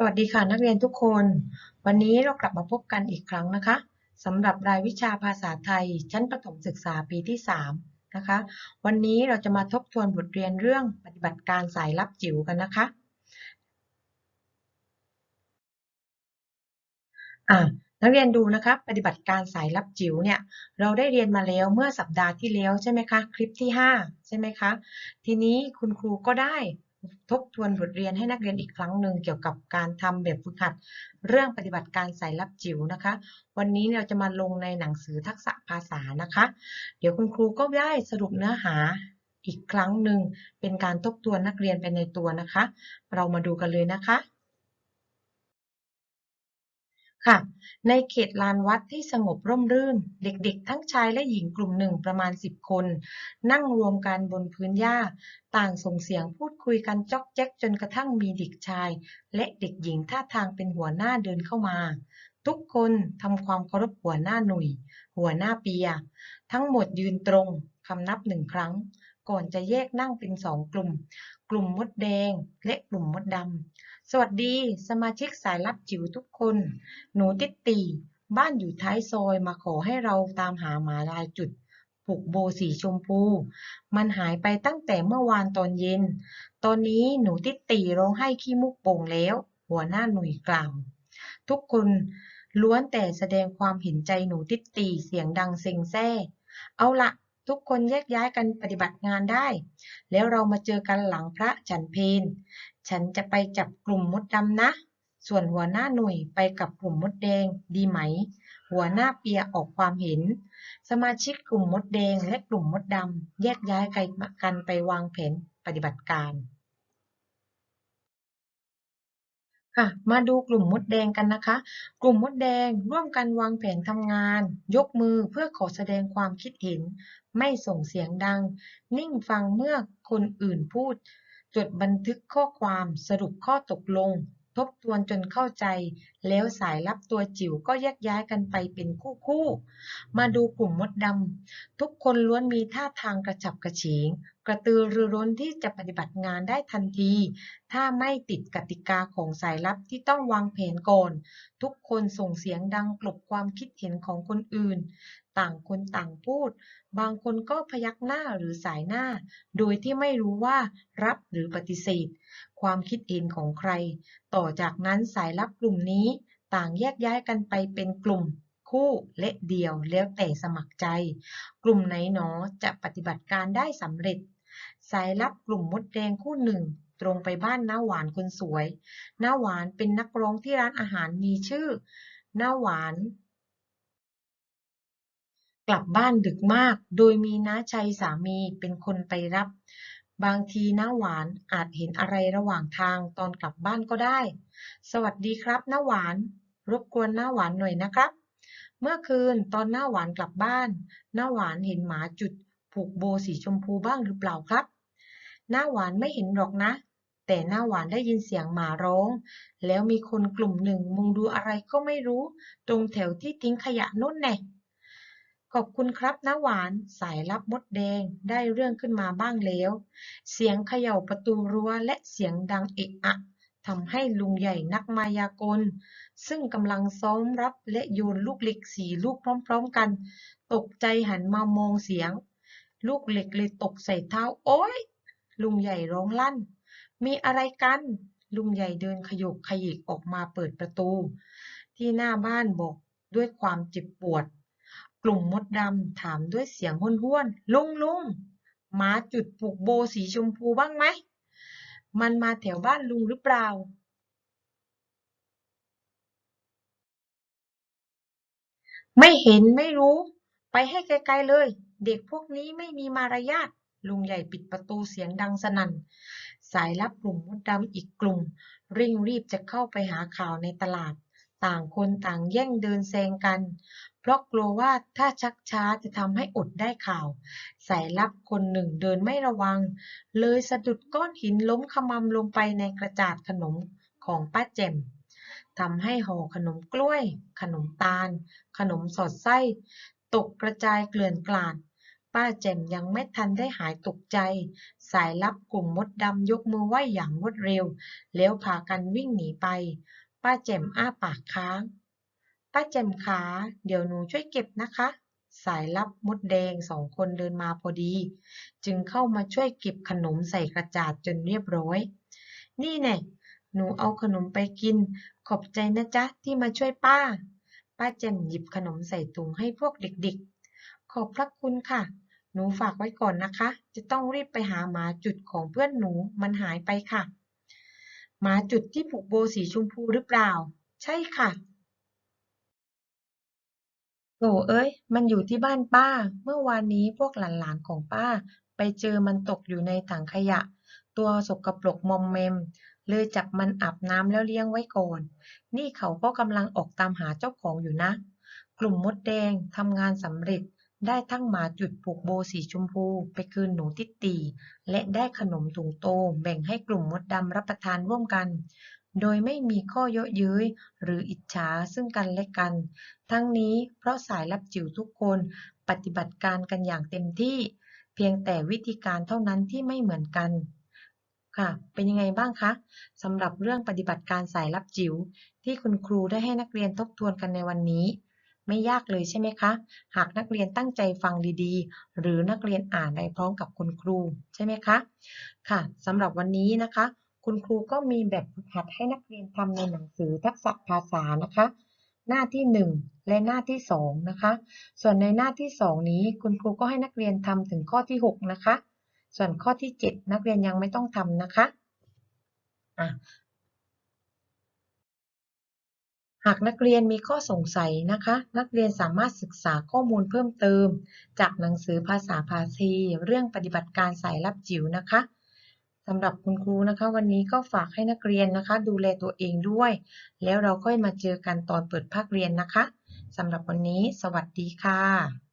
สวัสดีค่ะนักเรียนทุกคน วันนี้เรากลับมาพบกันอีกครั้งนะคะสำหรับรายวิชาภาษาไทย ชั้นประถมศึกษาปีที่ 3 นะคะ วันนี้เราจะมาทบทวนบทเรียนเรื่องปฏิบัติการสายลับจิ๋วกันนะคะอ่านักเรียนดูนะคะปฏิบัติการสายลับจิ๋วเนี่ยเราได้เรียนมาแล้วเมื่อสัปดาห์ที่แล้วใช่ไหมคะคลิปที่ 5 ใช่ไหมคะ ทีนี้คุณครูก็ได้ ทบทวนบทเรียนให้นักเรียนอีกครั้งหนึ่งเกี่ยวกับการทำแบบฝึกหัด เรื่องปฏิบัติการสายลับจิ๋วนะคะ วันนี้เราจะมาลงในหนังสือทักษะภาษานะคะ เดี๋ยวคุณครูก็ได้สรุปเนื้อหาอีกครั้งหนึ่งเป็นการทบทวนนักเรียนไปในตัวนะคะ เรามาดูกันเลยนะคะ ค่ะ ในเขตลานวัดที่สงบร่มรื่น เด็กๆ ทั้งชายและหญิงกลุ่มหนึ่งประมาณ10คน นั่งรวมกันบนพื้นหญ้า ต่างส่งเสียงพูดคุยกันจ๊อกแจ๊กจนกระทั่งมีเด็กชาย และเด็กหญิงท่าทางเป็นหัวหน้าเดินเข้ามา ทุกคนทำความเคารพหัวหน้าหนุ่ย หัวหน้าเปีย ทั้งหมดยืนตรงคำนับหนึ่งครั้ง ก่อนจะแยกนั่งเป็นสองกลุ่ม กลุ่มมดแดงและกลุ่มมดดำ สวัสดีสมาชิกสายลับจิ๋วทุกคน หนูติดตีบ้านอยู่ท้ายซอยมาขอให้เราตามหาหมาลายจุด ผูกโบสีชมพู มันหายไปตั้งแต่เมื่อวานตอนเย็น ตอนนี้หนูติดตีร้องไห้ขี้มุกโป่งแล้ว หัวหน้าหน่วยกล่าว ทุกคนล้วนแต่แสดงความเห็นใจหนูติดตีเสียงดังเซ็งแซ่ เอาละ ทุกคนแยกย้ายกันปฏิบัติงานได้ แล้วเรามาเจอกันหลังพระฉันเพลฉันจะไปจับกลุ่มมดดำนะ ส่วนหัวหน้าหน่วยไปกับกลุ่มมดแดงดีไหม หัวหน้าเปียออกความเห็น สมาชิกกลุ่มมดแดงและกลุ่มมดดำแยกย้ายกันไปวางแผนปฏิบัติการ ค่ะมาดูกลุ่มมดแดงกันนะคะ กลุ่มมดแดงร่วมกันวางแผนทำงาน ยกมือเพื่อขอแสดงความคิดเห็น ไม่ส่งเสียงดัง นิ่งฟังเมื่อคนอื่นพูด จดบันทึกข้อความสรุปข้อตกลง ทบทวนจนเข้าใจ แล้วสายลับตัวจิ๋วก็แยกย้ายกันไปเป็นคู่คู่ มาดูกลุ่มมดดำทุกคนล้วนมีท่าทางกระฉับกระเฉง กระตือรือร้นที่จะปฏิบัติงานได้ทันที ถ้าไม่ติดกติกาของสายลับที่ต้องวางแผนก่อน ทุกคนส่งเสียงดังกลบความคิดเห็นของคนอื่น ต่างคนต่างพูด บางคนก็พยักหน้าหรือสายหน้า โดยที่ไม่รู้ว่ารับหรือปฏิเสธ ความคิดเห็นของใคร ต่อจากนั้นสายลับกลุ่มนี้ ต่างแยกย้ายกันไปเป็นกลุ่มคู่และเดี่ยวแล้วแต่สมัครใจ กลุ่มไหนหนอจะปฏิบัติการได้สำเร็จ สายลับกลุ่มมดแดงคู่หนึ่ง ตรงไปบ้านน้าหวานคนสวยน้าหวานเป็นนักร้องที่ร้านอาหารมีชื่อน้าหวานกลับบ้านดึกมาก โดยมีน้าชัยสามีเป็นคนไปรับ บางทีน้าหวานอาจเห็นอะไรระหว่างทางตอนกลับบ้านก็ได้ สวัสดีครับน้าหวาน รบกวนน้าหวานหน่อยนะครับ เมื่อคืนตอนน้าหวานกลับบ้านน้าหวานเห็นหมาจุดผูกโบสีชมพูบ้างหรือเปล่าครับ หน้าหวานไม่เห็นหรอกนะ แต่หน้าหวานได้ยินเสียงหมาร้อง แล้วมีคนกลุ่มหนึ่งมุงดูอะไรก็ไม่รู้ ตรงแถวที่ทิ้งขยะนู่นแน่ขอบคุณครับน้าหวานสายลับมดแดงได้เรื่องขึ้นมาบ้างแล้ว เสียงเขย่าประตูรั้วและเสียงดังเอะอะทำให้ลุงใหญ่นักมายากล ซึ่งกำลังซ้อมรับและโยนลูกเหล็กสี่ลูกพร้อมๆกัน ตกใจหันมามองเสียง ลูกเหล็กเลยตกใส่เท้า โอ๊ย ลุงใหญ่ร้องลั่น มีอะไรกัน ลุงใหญ่เดินขยกขยิกออกมาเปิดประตู ที่หน้าบ้านบอกด้วยความเจ็บปวด กลุ่มมดดำถามด้วยเสียงห้วนๆลุงลุงหมาจุดปลูกโบสีชมพูบ้างไหม มันมาแถวบ้านลุงหรือเปล่าไม่เห็นไม่รู้ ไปให้ไกลๆเลย เด็กพวกนี้ไม่มีมารยาท ลุงใหญ่ปิดประตูเสียงดังสนั่น สายลับกลุ่มมดดำอีกกลุ่ม เร่งรีบจะเข้าไปหาข่าวในตลาด ต่างคนต่างแย่งเดินแซงกัน เพราะกลัวว่าถ้าชักช้าจะทำให้อดได้ข่าว สายลับคนหนึ่งเดินไม่ระวัง เลยสะดุดก้อนหินล้มขมำลงไปในกระจาดขนมของป้าแจ่มทำให้ห่อขนมกล้วย ขนมตาล ขนมสอดไส้ ตกกระจายเกลื่อนกลาด ป้าแจ่มยังไม่ทันได้หายตกใจ สายลับกลุ่มมดดำยกมือไหว้อย่างรวดเร็ว แล้วพากันวิ่งหนีไป ป้าแจ่มอ้าปากค้าง ป้าแจ่มขาเดี๋ยวหนูช่วยเก็บนะคะ สายลับมดแดงสองคนเดินมาพอดี จึงเข้ามาช่วยเก็บขนมใส่กระจาดจนเรียบร้อย นี่แน่หนูเอาขนมไปกิน ขอบใจนะจ๊ะที่มาช่วยป้า ป้าแจ่มหยิบขนมใส่ถุงให้พวกเด็กๆ ขอบพระคุณค่ะ หนูฝากไว้ก่อนนะคะ จะต้องรีบไปหาหมาจุดของเพื่อนหนูมันหายไปค่ะ หมาจุดที่ผูกโบสีชมพูหรือเปล่า ใช่ค่ะโถเอ้ย มันอยู่ที่บ้านป้า เมื่อวานนี้พวกหลานๆของป้า ไปเจอมันตกอยู่ในถังขยะ ตัวสกปรกมอมเมม เลยจับมันอาบน้ำแล้วเลี้ยงไว้ก่อน นี่เขาก็กำลังออกตามหาเจ้าของอยู่นะ กลุ่มมดแดงทำงานสำเร็จ ได้ทั้งหมาจุดผูกโบสีชมพูไปคืนหนูติดตีและได้ขนมถุงโตแบ่งให้กลุ่มมดดำรับประทานร่วมกัน โดยไม่มีข้อเยาะเย้ยหรืออิจฉาซึ่งกันและกัน ทั้งนี้เพราะสายลับจิ๋วทุกคนปฏิบัติการกันอย่างเต็มที่ เพียงแต่วิธีการเท่านั้นที่ไม่เหมือนกันค่ะเป็นยังไงบ้างคะสำหรับเรื่องปฏิบัติการสายลับจิ๋วที่คุณครูได้ให้นักเรียนทบทวนกันในวันนี้ ไม่ยากเลยใช่ไหมคะ หากนักเรียนตั้งใจฟังดีๆ หรือนักเรียนอ่านไปพร้อมกับคุณครูใช่ไหมคะ ค่ะสำหรับวันนี้นะคะ คุณครูก็มีแบบฝึกหัดให้นักเรียนทำในหนังสือทักษะภาษานะคะ หน้าที่ 1 และหน้าที่ 2 นะคะ ส่วนในหน้าที่ 2 นี้คุณครูก็ให้นักเรียนทำถึงข้อที่ 6 นะคะ ส่วนข้อที่ 7 นักเรียนยังไม่ต้องทำนะคะะ หากนักเรียนมีข้อสงสัยนะคะ นักเรียนสามารถศึกษาข้อมูลเพิ่มเติม จากหนังสือภาษาภาษี เรื่องปฏิบัติการสายลับจิ๋วนะคะสำหรับคุณครูนะคะ วันนี้ก็ฝากให้นักเรียนนะคะ ดูแลตัวเองด้วย แล้วเราค่อยมาเจอกันตอนเปิดภาคเรียนนะคะสำหรับวันนี้ สวัสดีค่ะ